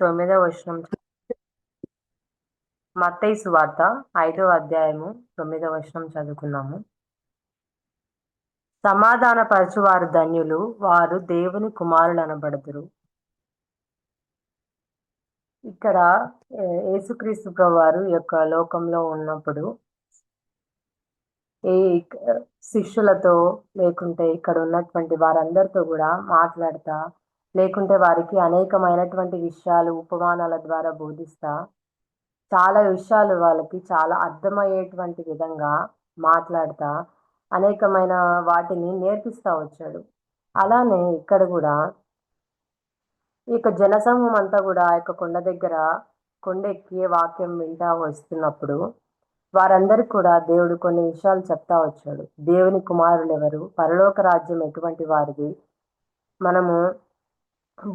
తొమ్మిదవ వచనం. మత్తయి సువార్త ఐదవ అధ్యాయము తొమ్మిదవ వచనం చదువుకున్నాము. సమాధాన పరచువారు ధన్యులు వారు దేవుని కుమారులు అనబడుదురు ఇక్కడ యేసుక్రీస్తు వారు యొక్క లోకంలో ఉన్నప్పుడు ఈ శిష్యులతో లేకుంటే ఇక్కడ ఉన్నటువంటి వారందరితో కూడా మాట్లాడతా లేకుంటే వారికి అనేకమైనటువంటి విషయాలు ఉపమానాల ద్వారా బోధిస్తా. చాలా విషయాలు వాళ్ళకి చాలా అర్థమయ్యేటువంటి విధంగా మాట్లాడతా. అనేకమైన వాటిని నేర్పిస్తా వచ్చాడు. అలానే ఇక్కడ కూడా ఈ యొక్క జనసమూహం అంతా కూడా ఆ యొక్క కొండ దగ్గర కొండ ఎక్కి వాక్యం వింటా వస్తున్నప్పుడు వారందరికీ కూడా దేవుడు కొన్ని విషయాలు చెప్తా వచ్చాడు. దేవుని కుమారులు ఎవరు పరలోక రాజ్యం ఎటువంటి వారిది? మనము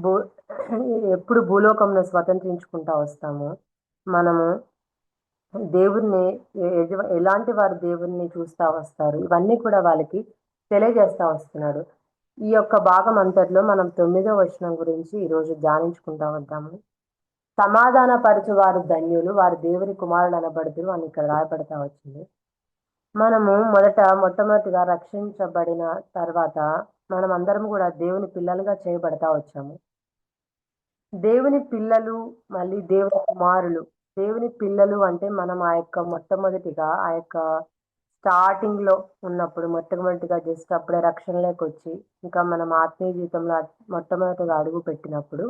భూ ఎప్పుడు భూలోకంలో స్వతంత్రించుకుంటా వస్తాము. మనము దేవుణ్ణి ఎలాంటి వారు దేవుణ్ణి చూస్తూ వస్తారు? ఇవన్నీ కూడా వాళ్ళకి తెలియజేస్తూ వస్తున్నాడు. ఈ యొక్క భాగం అంతట్లో మనం తొమ్మిదో వచనం గురించి ఈరోజు ధ్యానించుకుంటా వద్దాము సమాధాన పరచు వారు ధన్యులు వారు దేవుని కుమారులు అనబడుతురు అని ఇక్కడ రాయబడతా వచ్చింది. మనము మొదట మొట్టమొదటిగా రక్షించబడిన తర్వాత మనం అందరం కూడా దేవుని పిల్లలుగా చేయబడతా వచ్చాము. దేవుని పిల్లలు మళ్ళీ దేవుని కుమారులు. దేవుని పిల్లలు అంటే మనం ఆ యొక్క మొట్టమొదటిగా ఆ యొక్క స్టార్టింగ్లో ఉన్నప్పుడు మొట్టమొదటిగా జస్ట్ అప్పుడే రక్షణలోకి వచ్చి ఇంకా మనం ఆత్మీయ జీవితంలో మొట్టమొదటిగా అడుగు పెట్టినప్పుడు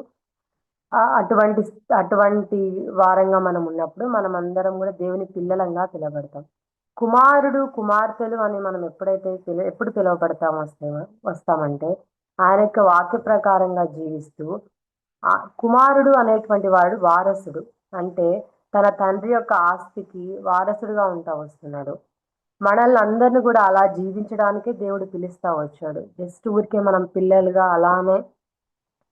ఆ అటువంటి అటువంటి వారంగా మనం ఉన్నప్పుడు మనం అందరం కూడా దేవుని పిల్లలంగా పిలబడతాం కుమారుడు కుమార్తెలు అని మనం ఎప్పుడైతే పిల ఎప్పుడు పిలువబడతాం వస్తే వస్తామంటే ఆయన యొక్క వాక్య ప్రకారంగా జీవిస్తూ ఆ కుమారుడు అనేటువంటి వాడు వారసుడు. అంటే తన తండ్రి యొక్క ఆస్తికి వారసుడుగా ఉంటా వస్తున్నాడు. మనల్ని అందరిని కూడా అలా జీవించడానికే దేవుడు పిలుస్తా వచ్చాడు. జస్ట్ ఊరికే మనం పిల్లలుగా అలానే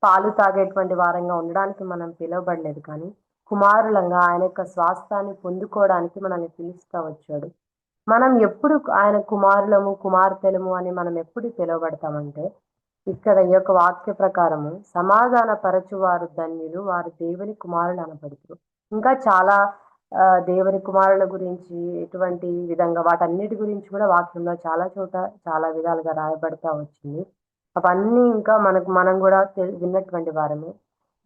పాలు తాగేటువంటి వారంగా ఉండడానికి మనం పిలువబడలేదు. కానీ కుమారులంగా ఆయన యొక్క స్వాస్థాన్ని పొందుకోవడానికి మనల్ని పిలుస్తా వచ్చాడు. మనం ఎప్పుడు ఆయన కుమారులము కుమార్తెలము అని మనం ఎప్పుడు పిలువబడతామంటే ఇక్కడ ఈ యొక్క వాక్య ప్రకారము సమాధాన పరచువారు ధన్యులు వారు దేవుని కుమారులు అనబడుతారు. ఇంకా చాలా దేవుని కుమారుల గురించి ఎటువంటి విధంగా వాటన్నిటి గురించి కూడా వాక్యంలో చాలా చోట చాలా విధాలుగా రాయబడతా వచ్చింది. అవన్నీ ఇంకా మనకు మనం కూడా విన్నటువంటి వారమే.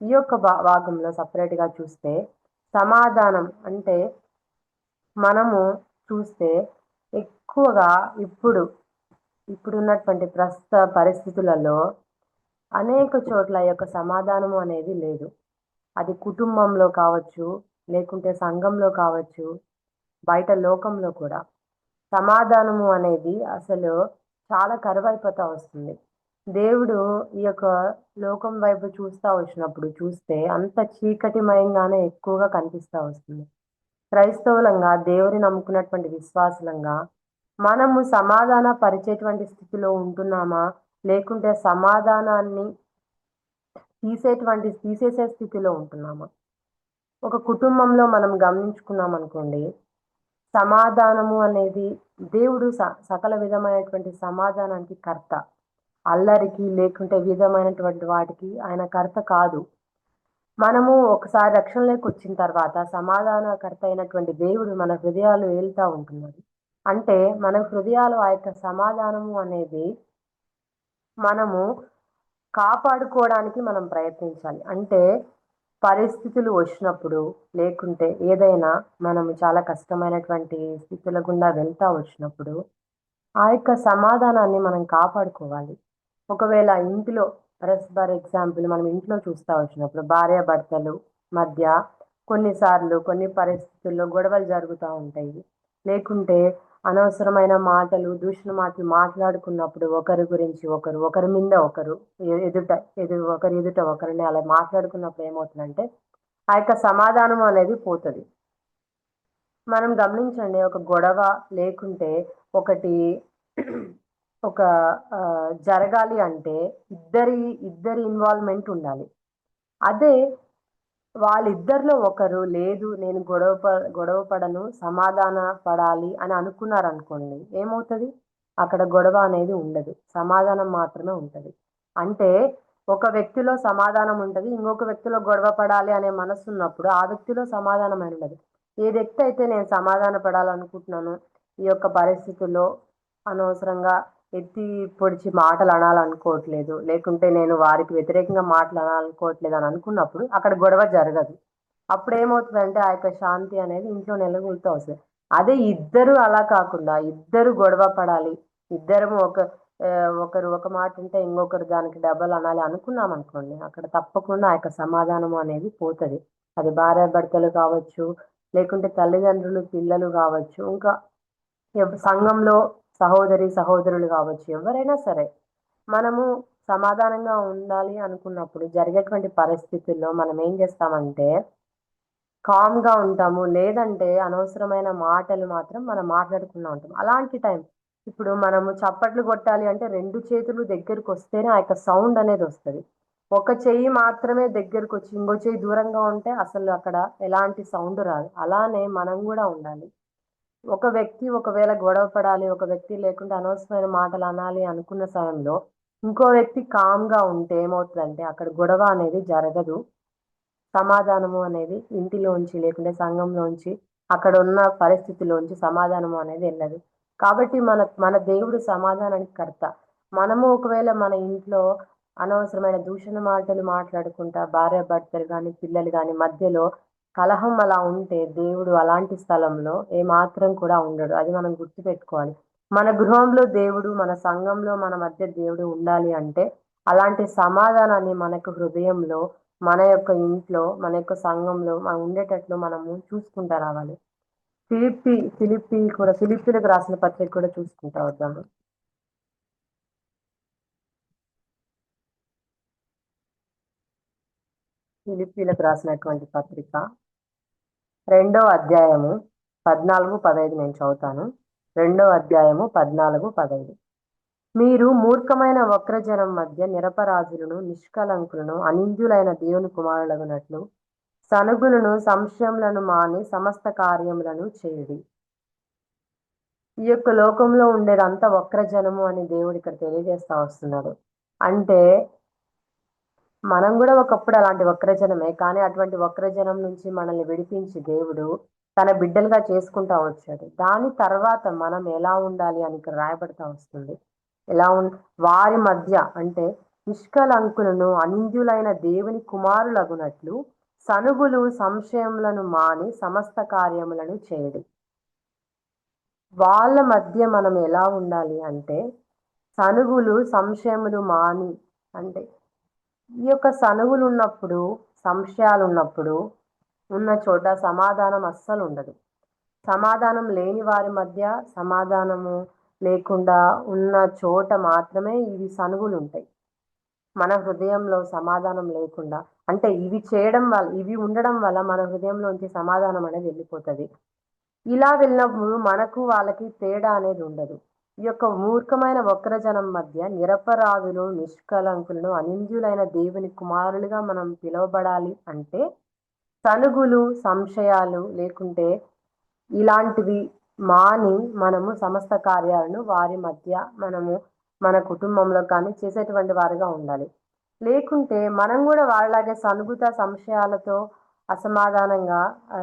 ఈ యొక్క భాగంలో సపరేట్గా చూస్తే సమాధానం అంటే మనము చూస్తే ఎక్కువగా ఇప్పుడు ఇప్పుడున్నటువంటి ప్రస్తుత పరిస్థితులలో అనేక చోట్ల ఈ యొక్క సమాధానము అనేది లేదు. అది కుటుంబంలో కావచ్చు లేకుంటే సంఘంలో కావచ్చు బయట లోకంలో కూడా. సమాధానము అనేది అసలు చాలా కరువైపోతా వస్తుంది. దేవుడు ఈ యొక్క లోకం వైపు చూస్తూ వచ్చినప్పుడు చూస్తే అంత చీకటిమయంగానే ఎక్కువగా కనిపిస్తా వస్తుంది. క్రైస్తవులంగా దేవుని నమ్ముకున్నటువంటి విశ్వాసులంగా మనము సమాధాన పరిచేటువంటి స్థితిలో ఉంటున్నామా? లేకుంటే సమాధానాన్ని తీసేటువంటి తీసేసే స్థితిలో ఉంటున్నామా? ఒక కుటుంబంలో మనం గమనించుకున్నాం అనుకోండి సమాధానము అనేది దేవుడు స- సకల విధమైనటువంటి సమాధానానికి కర్త. అల్లరికి లేకుంటే విధమైనటువంటి వాటికి ఆయన కర్త కాదు. మనము ఒకసారి రక్షణలోకి వచ్చిన తర్వాత సమాధానకర్త అయినటువంటి దేవుడు మన హృదయాలు ఏలుతా ఉంటున్నాడు. అంటే మన హృదయాలు ఆ యొక్క సమాధానము అనేది మనము కాపాడుకోవడానికి మనం ప్రయత్నించాలి. అంటే పరిస్థితులు వచ్చినప్పుడు లేకుంటే ఏదైనా మనము చాలా కష్టమైనటువంటి స్థితుల గుండా వెళ్తా వచ్చినప్పుడు ఆ యొక్క సమాధానాన్ని మనం కాపాడుకోవాలి. ఒకవేళ ఇంటిలో ఫర్ ఎగ్జాంపుల్ మనం ఇంట్లో చూస్తూ వచ్చినప్పుడు భార్య భర్తలు మధ్య కొన్నిసార్లు కొన్ని పరిస్థితుల్లో గొడవలు జరుగుతూ ఉంటాయి. లేకుంటే అనవసరమైన మాటలు దూషణ మాటలు మాట్లాడుకున్నప్పుడు ఒకరి గురించి ఒకరు ఒకరి మీద ఒకరు ఎదుట ఎదు ఒకరి ఎదుట ఒకరిని అలా మాట్లాడుకున్నప్పుడు ఏమవుతుందంటే ఆ యొక్క సమాధానం అనేది పోతుంది. మనం గమనించండి ఒక గొడవ లేకుంటే ఒకటి ఒక జరగాలి అంటే ఇద్దరి ఇద్దరి ఇన్వాల్వ్మెంట్ ఉండాలి. అదే వాళ్ళిద్దరిలో ఒకరు లేదు నేను గొడవ గొడవ పడను సమాధాన పడాలి అని అనుకున్నారు అనుకోండి ఏమవుతుంది? అక్కడ గొడవ అనేది ఉండదు. సమాధానం మాత్రమే ఉంటుంది. అంటే ఒక వ్యక్తిలో సమాధానం ఉంటుంది ఇంకొక వ్యక్తిలో గొడవ పడాలి అనే మనసు ఉన్నప్పుడు ఆ వ్యక్తిలో సమాధానం అని ఉండదు. ఏ వ్యక్తి అయితే నేను సమాధాన పడాలనుకుంటున్నాను ఈ యొక్క పరిస్థితుల్లో అనవసరంగా ఎత్తి పొడిచి మాటలు అనాలనుకోవట్లేదు లేకుంటే నేను వారికి వ్యతిరేకంగా మాటలు అనాలనుకోవట్లేదు అని అనుకున్నప్పుడు అక్కడ గొడవ జరగదు. అప్పుడు ఏమవుతుందంటే ఆ యొక్క శాంతి అనేది ఇంట్లో నెలకొల్తూ వస్తుంది. అదే ఇద్దరు అలా కాకుండా ఇద్దరు గొడవ పడాలి ఇద్దరము ఒక ఒకరు ఒక మాట ఉంటే ఇంకొకరు దానికి డబల్ అనాలి అనుకున్నాం అనుకోండి అక్కడ తప్పకుండా ఆ యొక్క సమాధానం అనేది పోతుంది. అది భార్య భర్తలు కావచ్చు లేకుంటే తల్లిదండ్రులు పిల్లలు కావచ్చు ఇంకా సంఘంలో సహోదరి సహోదరులు కావచ్చు ఎవరైనా సరే మనము సమాధానంగా ఉండాలి అనుకున్నప్పుడు జరిగేటువంటి పరిస్థితుల్లో మనం ఏం చేస్తామంటే కామ్గా ఉంటాము. లేదంటే అనవసరమైన మాటలు మాత్రం మనం మాట్లాడుకున్నా ఉంటాం. అలాంటి టైం ఇప్పుడు మనము చప్పట్లు కొట్టాలి అంటే రెండు చేతులు దగ్గరకు వస్తేనే ఆ యొక్క సౌండ్ అనేది వస్తుంది. ఒక చెయ్యి మాత్రమే దగ్గరకు వచ్చి ఇంకో చెయ్యి దూరంగా ఉంటే అసలు అక్కడ ఎలాంటి సౌండ్ రాదు. అలానే మనం కూడా ఉండాలి. ఒక వ్యక్తి ఒకవేళ గొడవ పడాలి ఒక వ్యక్తి లేకుంటే అనవసరమైన మాటలు అనాలి అనుకున్న సమయంలో ఇంకో వ్యక్తి కామ్గా ఉంటే ఏమవుతుందంటే అక్కడ గొడవ అనేది జరగదు. సమాధానము అనేది ఇంటిలోంచి లేకుంటే సంఘంలోంచి అక్కడ ఉన్న పరిస్థితిలోంచి సమాధానము అనేది వెళ్ళదు కాబట్టి మన మన దేవుడు సమాధానానికి కర్త. మనము ఒకవేళ మన ఇంట్లో అనవసరమైన దూషణ మాటలు మాట్లాడుకుంటా భార్య భర్తలు కానీ పిల్లలు కానీ మధ్యలో కలహం అలా ఉంటే దేవుడు అలాంటి స్థలంలో ఏమాత్రం కూడా ఉండడు. అది మనం గుర్తుపెట్టుకోవాలి. మన గృహంలో దేవుడు మన సంఘంలో మన మధ్య దేవుడు ఉండాలి అంటే అలాంటి సమాధానాన్ని మనకు హృదయంలో మన యొక్క ఇంట్లో మన యొక్క సంఘంలో మనం ఉండేటట్లు మనము చూసుకుంటా రావాలి. ఫిలిప్పి ఫిలిప్పి కూడా ఫిలిప్పీలకు రాసిన పత్రిక కూడా చూసుకుంటా వద్దాము ఫిలిప్పీలకు రాసినటువంటి పత్రిక రెండో అధ్యాయము పద్నాలుగు పదహైదు నేను చదువుతాను. రెండో అధ్యాయము పద్నాలుగు పదహైదు మీరు మూర్ఖమైన వక్రజనం మధ్య నిరపరాధులను నిష్కలంకులను అనింద్యులైన దేవుని కుమారులగునట్లు సనుగులను సంశయములను మాని సమస్త కార్యములను చేయుడి. ఈ యొక్క లోకంలో ఉండేదంతా వక్రజనము అని దేవుడు ఇక్కడ తెలియజేస్తా వస్తున్నాడు. అంటే మనం కూడా ఒకప్పుడు అలాంటి వక్రజనమే కానీ అటువంటి వక్రజనం నుంచి మనల్ని విడిపించి దేవుడు తన బిడ్డలుగా చేసుకుంటా వచ్చాడు. దాని తర్వాత మనం ఎలా ఉండాలి అని ఇక్కడ రాయబడతా వస్తుంది. ఎలా ఉం వారి మధ్య అంటే నిష్కలంకులను అంధ్యులైన దేవుని కుమారులగునట్లు సనుగులు సంశయములను మాని సమస్త కార్యములను చేయడు. వాళ్ళ మధ్య మనం ఎలా ఉండాలి అంటే సనుగులు సంశయములు మాని అంటే ఈ యొక్క సనుగులు ఉన్నప్పుడు సంశయాలు ఉన్నప్పుడు ఉన్న చోట సమాధానం అస్సలు ఉండదు. సమాధానం లేని వారి మధ్య సమాధానము లేకుండా ఉన్న చోట మాత్రమే ఇవి సనుగులు ఉంటాయి మన హృదయంలో సమాధానం లేకుండా అంటే ఇవి చేయడం వల్ల ఇవి ఉండడం వల్ల మన హృదయంలోంచి సమాధానం అనేది వెళ్ళిపోతుంది. ఇలా వెళ్ళినప్పుడు మనకు వాళ్ళకి తేడా అనేది ఉండదు. ఈ యొక్క మూర్ఖమైన వక్రజనం మధ్య నిరపరాధులు నిష్కలంకులను అనింద్యులైన దేవుని కుమారులుగా మనం పిలువబడాలి అంటే తనుగులు సంశయాలు లేకుంటే ఇలాంటివి మాని మనము సమస్త కార్యాలను వారి మధ్య మనము మన కుటుంబంలో కానీ చేసేటువంటి వారిగా ఉండాలి. లేకుంటే మనం కూడా వాళ్ళలాగే సనుగుత సంశయాలతో అసమాధానంగా ఆ,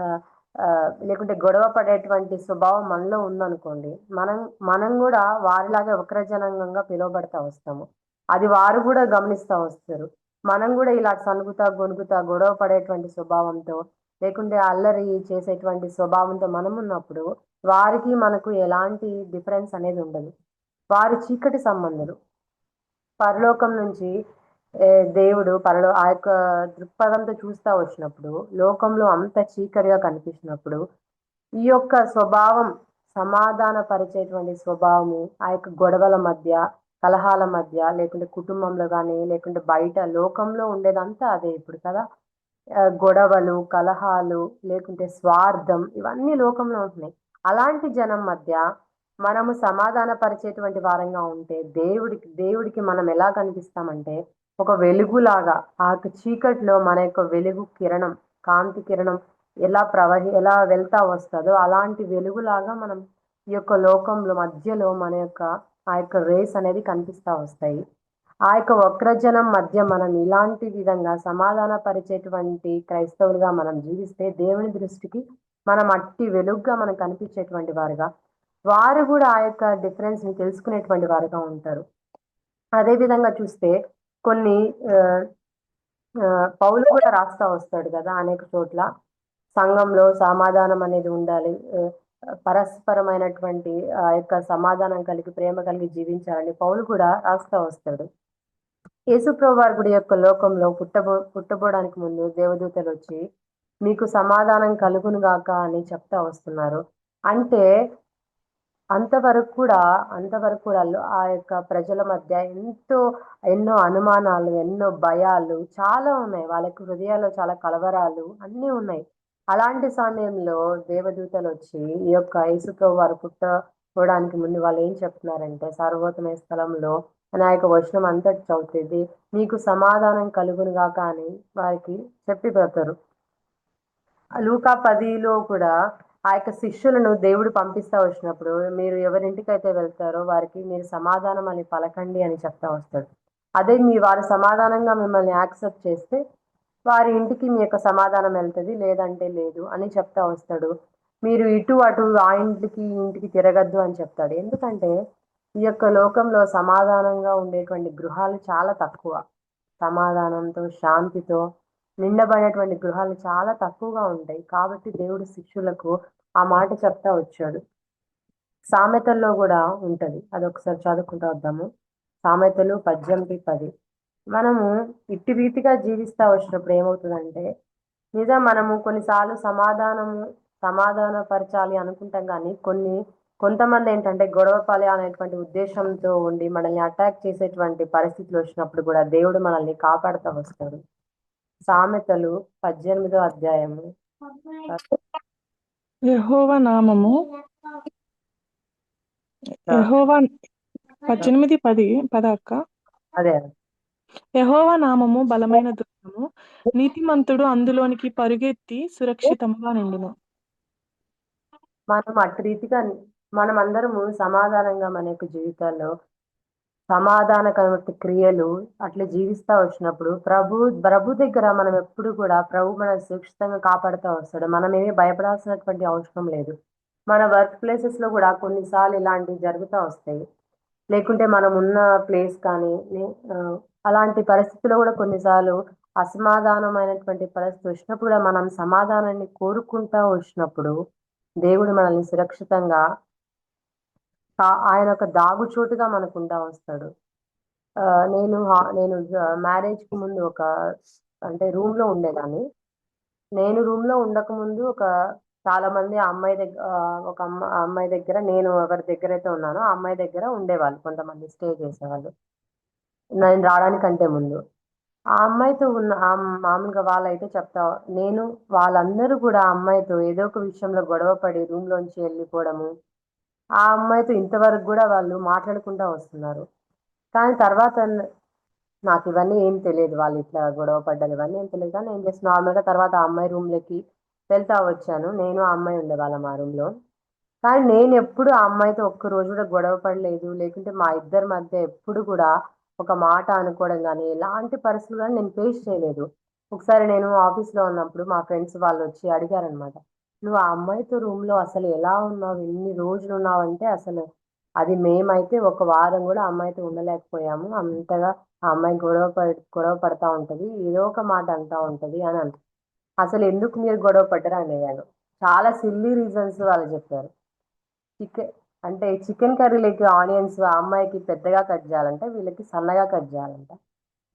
లేకుంటే గొడవ పడేటువంటి స్వభావం మనలో ఉందనుకోండి మనం మనం కూడా వారిలాగే వక్రజనంగా పిలువబడతా వస్తాము. అది వారు కూడా గమనిస్తూ వస్తారు. మనం కూడా ఇలా సనుగుతా గొనుగుతా గొడవ పడేటువంటి స్వభావంతో లేకుంటే అల్లరి చేసేటువంటి స్వభావంతో మనం ఉన్నప్పుడు వారికి మనకు ఎలాంటి డిఫరెన్స్ అనేది ఉండదు. వారి చీకటి సంబంధులు. పరలోకం నుంచి దేవుడు పరలో ఆ యొక్క దృక్పథంతో చూస్తా వచ్చినప్పుడు లోకంలో అంత చీకటిగా కనిపించినప్పుడు ఈ యొక్క స్వభావం సమాధాన పరిచేటువంటి స్వభావము ఆ యొక్క గొడవల మధ్య కలహాల మధ్య లేకుంటే కుటుంబంలో కానీ లేకుంటే బయట లోకంలో ఉండేదంతా అదే ఇప్పుడు కదా. గొడవలు కలహాలు లేకుంటే స్వార్థం ఇవన్నీ లోకంలో ఉంటున్నాయి. అలాంటి జనం మధ్య మనము సమాధాన పరిచేటువంటి వారంగా ఉంటే దేవుడికి దేవుడికి మనం ఎలా కనిపిస్తామంటే ఒక వెలుగులాగా ఆ యొక్క మన యొక్క వెలుగు కిరణం కాంతి కిరణం ఎలా ప్రవహి ఎలా వెళ్తా వస్తుందో అలాంటి వెలుగులాగా మనం ఈ యొక్క లోకంలో మధ్యలో మన యొక్క ఆ యొక్క రేస్ అనేది కనిపిస్తా వస్తాయి. ఆ యొక్క వక్రజనం మధ్య మనం ఇలాంటి విధంగా సమాధాన పరిచేటువంటి క్రైస్తవులుగా మనం జీవిస్తే దేవుని దృష్టికి మనం అట్టి వెలుగుగా మనం కనిపించేటువంటి వారుగా వారు కూడా ఆ యొక్క డిఫరెన్స్ని తెలుసుకునేటువంటి వారుగా ఉంటారు. అదే విధంగా చూస్తే కొన్ని ఆ, పౌలు కూడా రాస్తా వస్తాడు కదా అనేక చోట్ల. సంఘంలో సమాధానం అనేది ఉండాలి. పరస్పరమైనటువంటి ఆ యొక్క సమాధానం కలిగి ప్రేమ కలిగి జీవించాలని పౌలు కూడా రాస్తా వస్తాడు. యేసుప్రభువారి గుడి యొక్క లోకంలో పుట్టబో పుట్టబోడానికి ముందు దేవదూతలు వచ్చి మీకు సమాధానం కలుగును గాక అని చెప్తా వస్తున్నారు. అంటే అంతవరకు కూడా అంతవరకు కూడా ఆ యొక్క ప్రజల మధ్య ఎంతో ఎన్నో అనుమానాలు ఎన్నో భయాలు చాలా ఉన్నాయి. వాళ్ళకి హృదయాల్లో చాలా కలవరాలు అన్నీ ఉన్నాయి. అలాంటి సమయంలో దేవదూతలు వచ్చి ఈ యొక్క యేసుప్రభు వారు పుట్టబోవడానికి ముందు వాళ్ళు ఏం చెప్తున్నారంటే సార్వోత్తమ స్థలంలో నా యొక్క వచనం అంతటి చదువుతుంది. మీకు సమాధానం కలుగును కానీ వారికి చెప్పి పెడతారు లూకా పదిలో కూడా ఆ యొక్క శిష్యులను దేవుడు పంపిస్తా వచ్చినప్పుడు మీరు ఎవరింటికైతే వెళ్తారో వారికి మీరు సమాధానం అని పలకండి అని చెప్తా వస్తాడు. అదే మీ వారు సమాధానంగా మిమ్మల్ని యాక్సెప్ట్ చేస్తే వారి ఇంటికి మీ యొక్క సమాధానం వెళ్తుంది లేదంటే లేదు అని చెప్తా వస్తాడు. మీరు ఇటు అటు ఆ ఇంటికి ఇంటికి తిరగద్దు అని చెప్తాడు. ఎందుకంటే ఈ యొక్క లోకంలో సమాధానంగా ఉండేటువంటి గృహాలు చాలా తక్కువ. సమాధానంతో శాంతితో నిండబడినటువంటి గృహాలు చాలా తక్కువగా ఉంటాయి. కాబట్టి దేవుడు శిష్యులకు ఆ మాట చెప్తా వచ్చాడు. సామెతల్లో కూడా ఉంటది. అది ఒకసారి చదువుకుంటూ వద్దాము. సామెతలు పద్దెనిమిది పది. మనము ఇట్టి రీతిగా జీవిస్తా వచ్చినప్పుడు ఏమవుతుందంటే నిజం మనము కొన్నిసార్లు సమాధానము సమాధాన పరచాలి అనుకుంటాం కానీ కొన్ని కొంతమంది ఏంటంటే గొడవపాలి అనేటువంటి ఉద్దేశంతో ఉండి మనల్ని అటాక్ చేసేటువంటి పరిస్థితులు వచ్చినప్పుడు కూడా దేవుడు మనల్ని కాపాడుతూ వస్తాడు. సామెతలు పద్దెనిమిదో అధ్యాయము. యెహోవా నామము. యెహోవా పద్దెనిమిది పది పద అక్క. అదే. యెహోవా నామము బలమైన దుర్గము నీతిమంతుడు అందులోనికి పరుగెత్తి సురక్షితముగా నిండును. మనం అటు రీతిగా మనం అందరము సమాధానంగా మన యొక్క జీవితాల్లో సమాధానకరమైన క్రియలు అట్లా జీవిస్తా వచ్చినప్పుడు ప్రభు ప్రభు దగ్గర మనం ఎప్పుడు కూడా ప్రభు మన సురక్షితంగా కాపాడుతూ వస్తాడు. మనం ఏమీ భయపడాల్సినటువంటి అవసరం లేదు. మన వర్క్ ప్లేసెస్లో కూడా కొన్నిసార్లు ఇలాంటివి జరుగుతూ వస్తాయి. లేకుంటే మనం ఉన్న ప్లేస్ కానీ అలాంటి పరిస్థితుల్లో కూడా కొన్నిసార్లు అసమాధానమైనటువంటి పరిస్థితి వచ్చినప్పుడు కూడా మనం సమాధానాన్ని కోరుకుంటా వచ్చినప్పుడు దేవుడు మనల్ని సురక్షితంగా ఆయన ఒక దాగు చోటుగా మనకు ఉంటా వస్తాడు. ఆ, నేను నేను మ్యారేజ్కి ముందు ఒక అంటే రూమ్లో ఉండేదాన్ని. నేను రూమ్లో ఉండక ముందు ఒక చాలా మంది ఆ అమ్మాయి దగ్గర ఒక అమ్మ అమ్మాయి దగ్గర నేను ఎవరి దగ్గర అయితే ఉన్నానో ఆ అమ్మాయి దగ్గర ఉండేవాళ్ళు కొంతమంది స్టే చేసేవాళ్ళు. నేను రావడానికంటే ముందు. ఆ అమ్మాయితో ఉన్న మామూలుగా వాళ్ళైతే చెప్తా నేను వాళ్ళందరూ కూడా ఆ అమ్మాయితో ఏదో ఒక విషయంలో గొడవ పడి రూమ్ లోంచి వెళ్ళిపోవడము ఆ అమ్మాయితో ఇంతవరకు కూడా వాళ్ళు మాట్లాడకుండా వస్తున్నారు. కానీ తర్వాత నాకు ఇవన్నీ ఏం తెలియదు. వాళ్ళు ఇట్లా గొడవ పడ్డారు. ఇవన్నీ ఏం తెలియదు. కానీ నేను జస్ట్ నార్మల్గా తర్వాత ఆ అమ్మాయి రూమ్లోకి వెళ్తా వచ్చాను. నేను ఆ అమ్మాయి ఉండేవాళ్ళం ఆ రూమ్లో కానీ నేను ఎప్పుడు ఆ అమ్మాయితో ఒక్క రోజు కూడా గొడవ పడలేదు. లేకుంటే మా ఇద్దరి మధ్య ఎప్పుడు కూడా ఒక మాట అనుకోవడం కానీ ఎలాంటి పరిస్థితులు కానీ నేను ఫేస్ చేయలేదు. ఒకసారి నేను ఆఫీస్లో ఉన్నప్పుడు మా ఫ్రెండ్స్ వాళ్ళు వచ్చి అడిగారనమాట నువ్వు ఆ అమ్మాయితో రూమ్లో అసలు ఎలా ఉన్నావు? ఎన్ని రోజులు ఉన్నావు అంటే అసలు అది మేమైతే ఒక వారం కూడా అమ్మాయితో ఉండలేకపోయాము. అంతగా ఆ అమ్మాయి గొడవ గొడవ పడతా ఉంటది. ఏదో ఒక మాట అంటా ఉంటది అని అంట. అసలు ఎందుకు మీరు గొడవ పడ్డారు అని చాలా సిల్లీ రీజన్స్ వాళ్ళు చెప్పారు. చికెన్ అంటే చికెన్ కర్రీలోకి ఆనియన్స్ ఆ అమ్మాయికి పెద్దగా కట్ చేయాలంటే వీళ్ళకి సన్నగా కట్ చేయాలంట.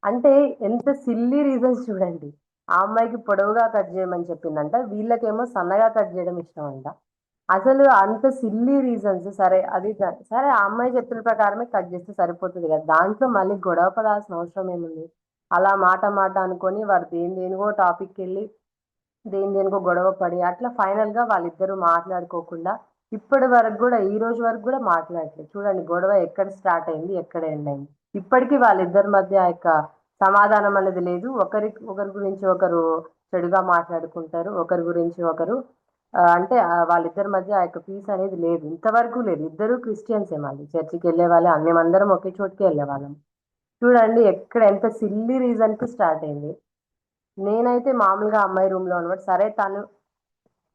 అంటే ఎంత సిల్లీ రీజన్స్ చూడండి. ఆ అమ్మాయికి పొడవుగా కట్ చేయమని చెప్పిందంట వీళ్ళకేమో సన్నగా కట్ చేయడం ఇష్టం అంట అసలు అంత సిల్లీ రీజన్స్ సరే అది సరే ఆ అమ్మాయి చెప్పిన ప్రకారమే కట్ చేస్తే సరిపోతుంది కదా. దాంట్లో మళ్ళీ గొడవ పడాల్సిన అవసరం ఏముంది? అలా మాట మాట అనుకొని వారు దేని దేనికో టాపిక్ వెళ్ళి దేని దేనికో గొడవ పడి అట్లా ఫైనల్గా వాళ్ళిద్దరూ మాట్లాడుకోకుండా ఇప్పటి వరకు కూడా ఈ రోజు వరకు కూడా మాట్లాడలేదు. చూడండి గొడవ ఎక్కడ స్టార్ట్ అయింది ఎక్కడ ఎండ్ అయింది? ఇప్పటికీ వాళ్ళిద్దరి మధ్య యొక్క సమాధానం అనేది లేదు. ఒకరి ఒకరి గురించి ఒకరు చెడుగా మాట్లాడుకుంటారు. ఒకరి గురించి ఒకరు అంటే వాళ్ళిద్దరి మధ్య ఆ యొక్క పీస్ అనేది లేదు. ఇంతవరకు లేదు. ఇద్దరు క్రిస్టియన్సే మళ్ళీ చర్చికి వెళ్ళే వాళ్ళే. మేమందరం ఒకే చోటుకి వెళ్ళే వాళ్ళం. చూడండి ఎక్కడ ఎంత సిల్లీ రీజన్కి స్టార్ట్ అయింది. నేనైతే మామూలుగా అమ్మాయి రూమ్లో సరే తను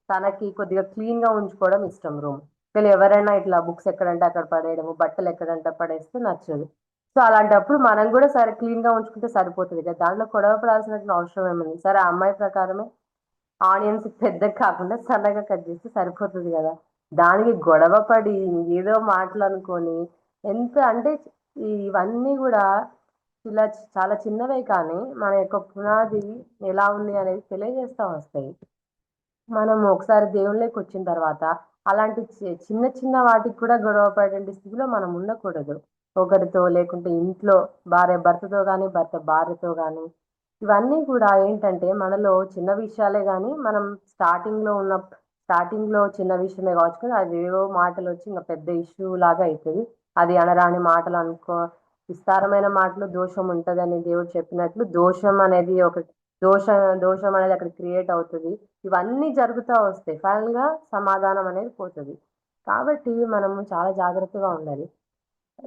తనకి కొద్దిగా క్లీన్గా ఉంచుకోవడం ఇష్టం రూమ్ వీళ్ళు ఎవరైనా ఇట్లా బుక్స్ ఎక్కడంటే అక్కడ పడేయడము బట్టలు ఎక్కడంటే పడేస్తే నచ్చదు. సో అలాంటప్పుడు మనం కూడా సరే క్లీన్గా ఉంచుకుంటే సరిపోతుంది కదా దాంట్లో గొడవ పడాల్సినటువంటి అవసరం ఏమైంది సరే ఆ అమ్మాయి ప్రకారమే ఆనియన్స్ పెద్దగా కాకుండా సన్నగా కట్ చేస్తే సరిపోతుంది కదా. దానికి గొడవ పడి ఏదో మాటలు అనుకొని ఎంత అంటే ఇవన్నీ కూడా ఇలా చాలా చిన్నవే కానీ మన యొక్క పునాది ఎలా ఉంది అనేది తెలియజేస్తూ వస్తాయి. మనం ఒకసారి దేవుళ్ళకి వచ్చిన తర్వాత అలాంటి చి- చిన్న చిన్న వాటికి కూడా గొడవ పడేటువంటి స్థితిలో మనం ఉండకూడదు. ఒకరితో లేకుంటే ఇంట్లో భార్య భర్తతో కానీ భర్త భార్యతో కానీ ఇవన్నీ కూడా ఏంటంటే మనలో చిన్న విషయాలే కానీ మనం స్టార్టింగ్లో ఉన్న స్టార్టింగ్లో చిన్న విషయమే కావచ్చు కానీ అది ఏవో మాటలు వచ్చి ఇంకా పెద్ద ఇష్యూ లాగా అవుతుంది అది అనరాని మాటలు అనుకో విస్తారమైన మాటలు దోషం ఉంటదని దేవుడు చెప్పినట్లు దోషం అనేది ఒక దోష దోషం అనేది అక్కడ క్రియేట్ అవుతుంది. ఇవన్నీ జరుగుతూ వస్తాయి ఫైనల్గా సమాధానం అనేది పోతుంది. కాబట్టి మనము చాలా జాగ్రత్తగా ఉండాలి.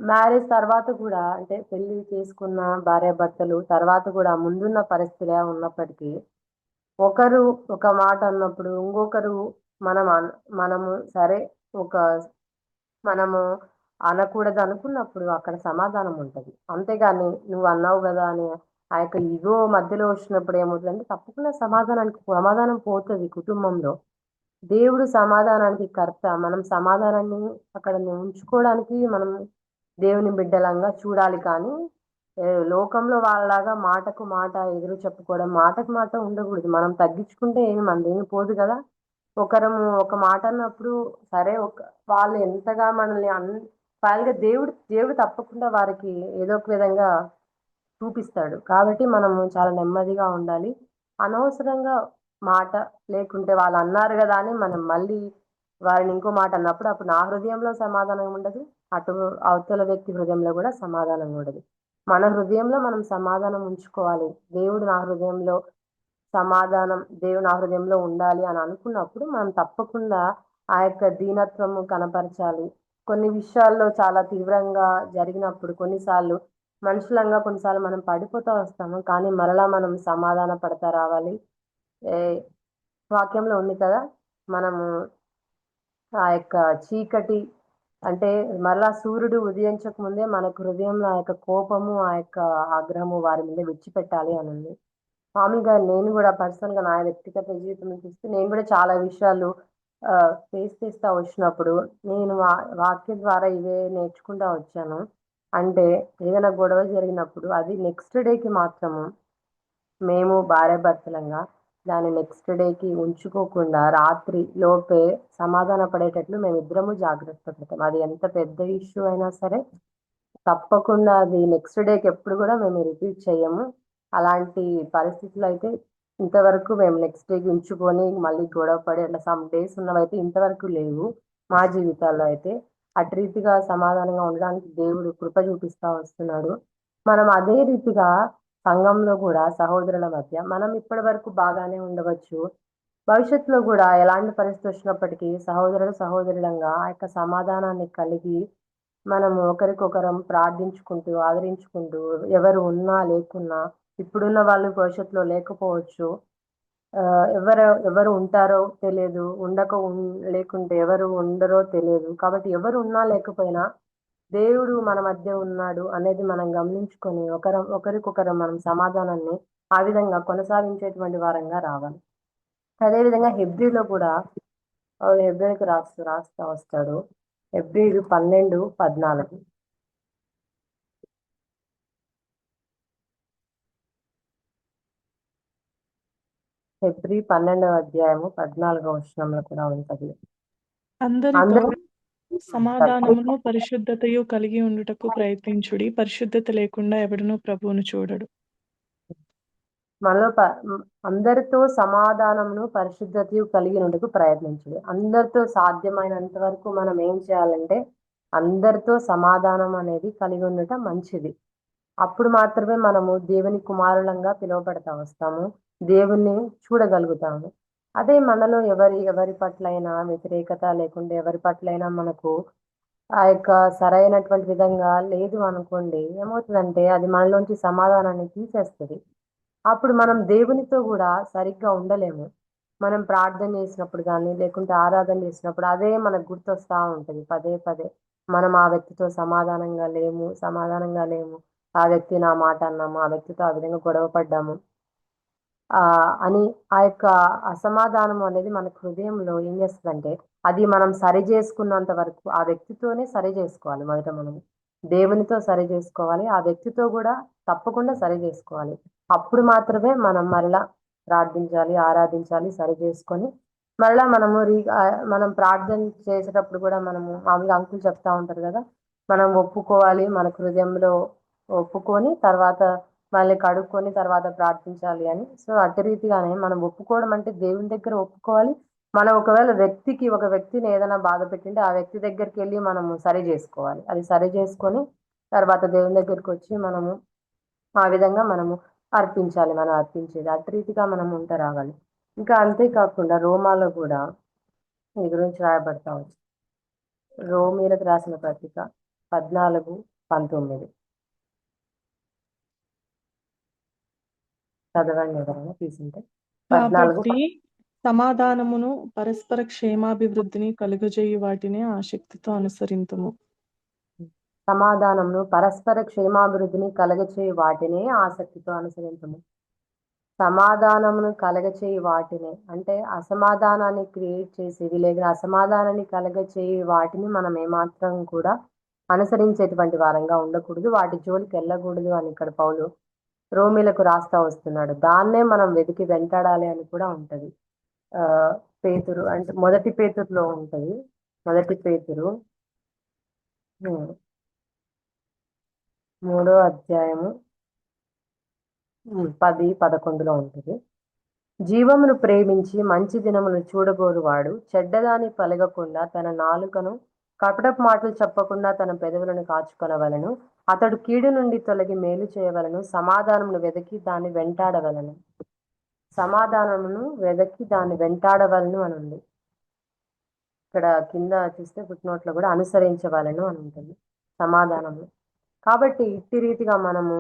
మ్యారేజ్ తర్వాత కూడా అంటే పెళ్ళి చేసుకున్న భార్య భర్తలు తర్వాత కూడా ముందున్న పరిస్థితిలో ఉన్నప్పటికీ ఒకరు ఒక మాట అన్నప్పుడు ఇంకొకరు మనం అన- మనము సరే ఒక మనము అనకూడదు అనుకున్నప్పుడు అక్కడ సమాధానం ఉంటుంది. అంతేగాని నువ్వు అన్నావు కదా అని ఆ యొక్క ఇగో మధ్యలో వచ్చినప్పుడు ఏమవుతుందంటే తప్పకుండా సమాధానానికి సమాధానం పోతుంది కుటుంబంలో. దేవుడు సమాధానానికి కర్త. మనం సమాధానాన్ని అక్కడ ఉంచుకోవడానికి మనం దేవుని బిడ్డలంగా చూడాలి కానీ లోకంలో వాళ్ళలాగా మాటకు మాట ఎదురు చెప్పుకోవడం మాటకు మాట ఉండకూడదు. మనం తగ్గించుకుంటే ఏమి మనదేమి పోదు కదా. ఒకరము ఒక మాట అన్నప్పుడు సరే ఒక వాళ్ళు ఎంతగా మనల్ని అన్ ఫైనల్గా దేవుడు దేవుడు తప్పకుండా వారికి ఏదో ఒక విధంగా చూపిస్తాడు. కాబట్టి మనము చాలా నెమ్మదిగా ఉండాలి. అనవసరంగా మాట లేకుంటే వాళ్ళు అన్నారు కదా అని మనం మళ్ళీ వారిని ఇంకో మాట అన్నప్పుడు అప్పుడు నా హృదయంలో సమాధానం ఉండదు. అటు అవతల వ్యక్తి హృదయంలో కూడా సమాధానం ఉండదు. మన హృదయంలో మనం సమాధానం ఉంచుకోవాలి. దేవుడు నా హృదయంలో సమాధానం దేవుడు నా హృదయంలో ఉండాలి అని అనుకున్నప్పుడు మనం తప్పకుండా ఆ యొక్క దీనత్వము కనపరచాలి. కొన్ని విషయాల్లో చాలా తీవ్రంగా జరిగినప్పుడు కొన్నిసార్లు మనుషులంగా కొన్నిసార్లు మనం పడిపోతూ వస్తాము. కానీ మరలా మనం సమాధాన పడతా రావాలి. ఏ వాక్యంలో ఉంది కదా? మనము ఆ యొక్క చీకటి అంటే మరలా సూర్యుడు ఉదయించక ముందే మనకు హృదయంలో ఆ యొక్క కోపము ఆ యొక్క ఆగ్రహము వారి మీద విడిచిపెట్టాలి అని ఉంది. మామూలుగా నేను కూడా పర్సనల్గా నా వ్యక్తిగత జీవితం చూస్తే నేను కూడా చాలా విషయాలు ఫేస్ చేస్తా వచ్చినప్పుడు నేను వా- వాక్యం ద్వారా ఇవే నేర్చుకుంటా వచ్చాను. అంటే ఏదైనా గొడవ జరిగినప్పుడు అది నెక్స్ట్ డేకి మాత్రము మేము భార్యాభర్తలంగా దాన్ని నెక్స్ట్ డేకి ఉంచుకోకుండా రాత్రి లోపే సమాధాన పడేటట్లు మేము ఇద్దరము జాగ్రత్త పడతాం. అది ఎంత పెద్ద ఇష్యూ అయినా సరే తప్పకుండా అది నెక్స్ట్ డేకి ఎప్పుడు కూడా మేము రిపీట్ చేయము అలాంటి పరిస్థితులు అయితే ఇంతవరకు మేము నెక్స్ట్ డేకి ఉంచుకొని మళ్ళీ గొడవ పడి అట్లా సమ్ డేస్ ఉన్నవైతే ఇంతవరకు లేవు. మా జీవితాల్లో అయితే అటు రీతిగా సమాధానంగా ఉండడానికి దేవుడు కృప చూపిస్తా వస్తున్నాడు. మనం అదే రీతిగా సంఘంలో కూడా సహోదరుల మధ్య మనం ఇప్పటి వరకు బాగానే ఉండవచ్చు. భవిష్యత్తులో కూడా ఎలాంటి పరిస్థితి వచ్చినప్పటికీ సహోదరుడు సహోదరులంగా ఆ యొక్క సమాధానాన్ని కలిగి మనము ఒకరికొకరం ప్రార్థించుకుంటూ ఆదరించుకుంటూ ఎవరు ఉన్నా లేకున్నా ఇప్పుడున్న వాళ్ళు భవిష్యత్తులో లేకపోవచ్చు. ఆ, ఎవరు ఎవరు ఉంటారో తెలియదు. ఉండక ఉ లేకుంటే ఎవరు ఉండరో తెలియదు. కాబట్టి ఎవరు ఉన్నా లేకపోయినా దేవుడు మన మధ్య ఉన్నాడు అనేది మనం గమనించుకొని ఒకరం ఒకరికొకరం మనం సమాధానాన్ని ఆ విధంగా కొనసాగించేటువంటి వారంగా రావాలి. అదేవిధంగా హెబ్రిలో కూడా హెబ్రిలకు రాస్తూ రాస్తా వస్తాడు. హెబ్రిలు పన్నెండు పద్నాలుగు. హెబ్రి పన్నెండవ అధ్యాయము పద్నాలుగవ వచనంలో కూడా ఉంటది. అందరూ సమాధానమును పరిశుద్ధతయు కలిగి ఉండుటకు ప్రయత్నించుడి. పరిశుద్ధత లేకుండా ఎవడునూ ప్రభువును చూడడు. మనలో అందరితో సమాధానమును పరిశుద్ధతయు కలిగి ఉండకు ప్రయత్నించడు. అందరితో సాధ్యమైనంత వరకు మనం ఏం చేయాలంటే అందరితో సమాధానం అనేది కలిగి ఉండటం మంచిది. అప్పుడు మాత్రమే మనము దేవుని కుమారులంగా పిలువబడతా వస్తాము. దేవుణ్ణి చూడగలుగుతాము. అదే మనలో ఎవరి ఎవరి పట్లైనా వ్యతిరేకత లేకుండా ఎవరి పట్లైనా మనకు ఆ యొక్క సరైనటువంటి విధంగా లేదు అనుకోండి ఏమవుతుందంటే అది మనలోంచి సమాధానాన్ని తీసేస్తుంది. అప్పుడు మనం దేవునితో కూడా సరిగ్గా ఉండలేము. మనం ప్రార్థన చేసినప్పుడు కానీ లేకుంటే ఆరాధన చేసినప్పుడు అదే మనకు గుర్తొస్తా ఉంటుంది. పదే పదే మనం ఆ వ్యక్తితో సమాధానంగా లేము సమాధానంగా లేము. ఆ వ్యక్తి నా మాట అన్నాము ఆ వ్యక్తితో ఆ విధంగా గొడవ పడ్డాము. అని ఆ యొక్క అసమాధానం అనేది మన హృదయంలో ఏం చేస్తుందంటే అది మనం సరి చేసుకున్నంత వరకు ఆ వ్యక్తితోనే సరి చేసుకోవాలి మొదట మనం. దేవునితో సరి చేసుకోవాలి ఆ వ్యక్తితో కూడా తప్పకుండా సరి చేసుకోవాలి. అప్పుడు మాత్రమే మనం మరలా ప్రార్థించాలి ఆరాధించాలి సరి చేసుకొని మరలా మనము రీ మనం ప్రార్థన చేసేటప్పుడు కూడా మనము మామూలుగా అంకులు చెప్తా ఉంటారు కదా మనం ఒప్పుకోవాలి మన హృదయంలో ఒప్పుకొని తర్వాత మళ్ళీ కడుక్కొని తర్వాత ప్రార్థించాలి అని. సో అట్టి రీతిగానే మనం ఒప్పుకోవడం అంటే దేవుని దగ్గర ఒప్పుకోవాలి. మనం ఒకవేళ వ్యక్తికి ఒక వ్యక్తిని ఏదైనా బాధ పెట్టింటే ఆ వ్యక్తి దగ్గరికి వెళ్ళి మనము సరి చేసుకోవాలి. అది సరి చేసుకొని తర్వాత దేవుని దగ్గరికి వచ్చి మనము ఆ విధంగా మనము అర్పించాలి మనం అర్పించేది. అట్టి రీతిగా మనం ఉంట రావాలి. ఇంకా అంతేకాకుండా రోమాలో కూడా ఈ గురించి రాయబడతా ఉంది. రోమీలకు రాసిన పత్రిక పద్నాలుగు పంతొమ్మిది. చదవండి ఎవరైనా తీసుంటే పద్నాలుగు కాబట్టి సమాధానమును పరస్పర క్షేమాభివృద్ధిని కలుగజేయు వాటిని ఆసక్తితో అనుసరింతుము. సమాధానంను పరస్పర క్షేమాభివృద్ధిని కలగచేయి వాటినే ఆసక్తితో అనుసరించము సమాధానమును కలగచేయి వాటినే అంటే అసమాధానాన్ని క్రియేట్ చేసేవి లేదా అసమాధానాన్ని కలగచేయి వాటిని మనం ఏమాత్రం కూడా అనుసరించేటువంటి వారంగా ఉండకూడదు. వాటి జోలికి వెళ్ళకూడదు అని ఇక్కడ పౌలు రోమిలకు రాస్తా వస్తున్నాడు. దాన్నే మనం వెతికి వెంటాడాలి అని కూడా ఉంటది. ఆ పేతురు అంటే మొదటి పేతురులో ఉంటది. మొదటి పేతురు. మూడో అధ్యాయము. పది పదకొండులో ఉంటుంది. జీవమును ప్రేమించి మంచి దినమును చూడగోరువాడు చెడ్డదాని పలగకుండా తన నాలుకను కపటపు మాటలు చెప్పకుండా తన పెదవులను కాచుకొనవలను. అతడు కీడు నుండి తొలగి మేలు చేయవలను. సమాధానమును వెదకి దాన్ని వెంటాడవలను. సమాధానమును వెదకి దాన్ని వెంటాడవలను అని ఉంది ఇక్కడ కింద చూస్తే పుట్టినోట్లో కూడా అనుసరించవలను అని ఉంటుంది. సమాధానము. కాబట్టి ఇట్టి రీతిగా మనము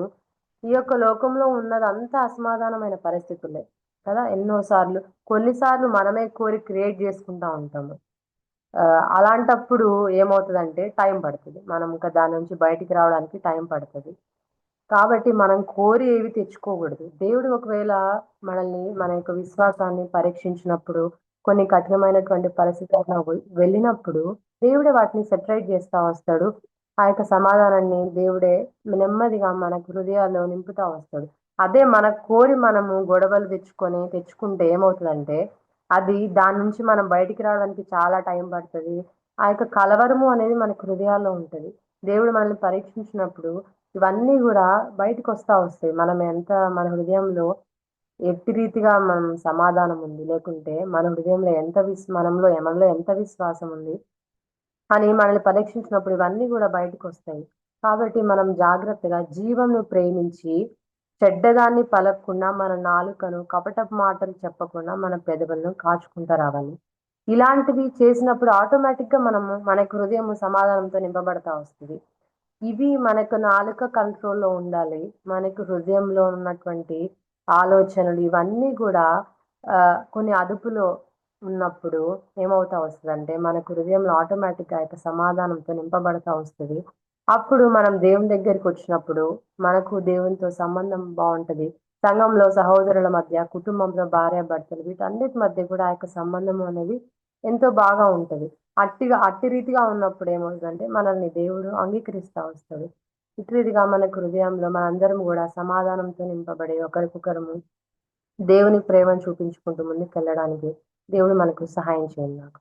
ఈ యొక్క లోకంలో ఉన్నది అంతా అసమాధానమైన పరిస్థితులే కదా. ఎన్నోసార్లు కొన్నిసార్లు మనమే కోరి క్రియేట్ చేసుకుంటా ఉంటాము. అలాంటప్పుడు ఏమవుతుందంటే టైం పడుతుంది. మనం ఇంకా దాని నుంచి బయటికి రావడానికి టైం పడుతుంది. కాబట్టి మనం కోరి ఏవి తెచ్చుకోకూడదు. దేవుడు ఒకవేళ మనల్ని మన యొక్క విశ్వాసాన్ని పరీక్షించినప్పుడు కొన్ని కఠినమైనటువంటి పరిస్థితుల్లో వెళ్ళినప్పుడు దేవుడే వాటిని సెటరేట్ చేస్తా వస్తాడు. ఆ యొక్క సమాధానాన్ని దేవుడే నెమ్మదిగా మన హృదయాల్లో నింపుతా వస్తాడు. అదే మన కోరి మనము గొడవలు తెచ్చుకొని తెచ్చుకుంటే ఏమవుతుందంటే అది దాని నుంచి మనం బయటికి రావడానికి చాలా టైం పడుతుంది. ఆ యొక్క కలవరము అనేది మన హృదయాల్లో ఉంటుంది. దేవుడు మనల్ని పరీక్షించినప్పుడు ఇవన్నీ కూడా బయటకు వస్తా వస్తాయి. మనం ఎంత మన హృదయంలో ఎట్టి రీతిగా మనం సమాధానం ఉంది లేకుంటే మన హృదయంలో ఎంత విశ్ మనంలో మనలో ఎంత విశ్వాసం ఉంది అని మనల్ని పరీక్షించినప్పుడు ఇవన్నీ కూడా బయటకు వస్తాయి. కాబట్టి మనం జాగ్రత్తగా జీవంను ప్రేమించి చెడ్డదాన్ని పలకకుండా మన నాలుకను కపటపు మాటలు చెప్పకుండా మన పెదవులను కాచుకుంటూ రావాలి. ఇలాంటివి చేసినప్పుడు ఆటోమేటిక్గా మనము మనకు హృదయం సమాధానంతో నింపబడతా వస్తుంది. ఇవి మనకు నాలుక కంట్రోల్లో ఉండాలి. మనకు హృదయంలో ఉన్నటువంటి ఆలోచనలు ఇవన్నీ కూడా ఆ, కొన్ని అదుపులో ఉన్నప్పుడు ఏమవుతా వస్తుంది అంటే మనకు హృదయంలో ఆటోమేటిక్గా యొక్క సమాధానంతో నింపబడతా వస్తుంది. అప్పుడు మనం దేవుని దగ్గరికి వచ్చినప్పుడు మనకు దేవునితో సంబంధం బాగుంటది. సంఘంలో సహోదరుల మధ్య కుటుంబంలో భార్య భర్తలు వీటన్నిటి మధ్య కూడా ఆ యొక్క సంబంధం అనేది ఎంతో బాగా ఉంటది. అట్టిగా అట్టి రీతిగా ఉన్నప్పుడు ఏమవుతుందంటే మనల్ని దేవుడు అంగీకరిస్తూ వస్తాడు. ఇటు రీతిగా మనకు హృదయంలో మనందరం కూడా సమాధానంతో నింపబడి ఒకరికొకరము దేవుని ప్రేమను చూపించుకుంటూ ముందుకు వెళ్ళడానికి దేవుడు మనకు సహాయం చేయండి నాకు.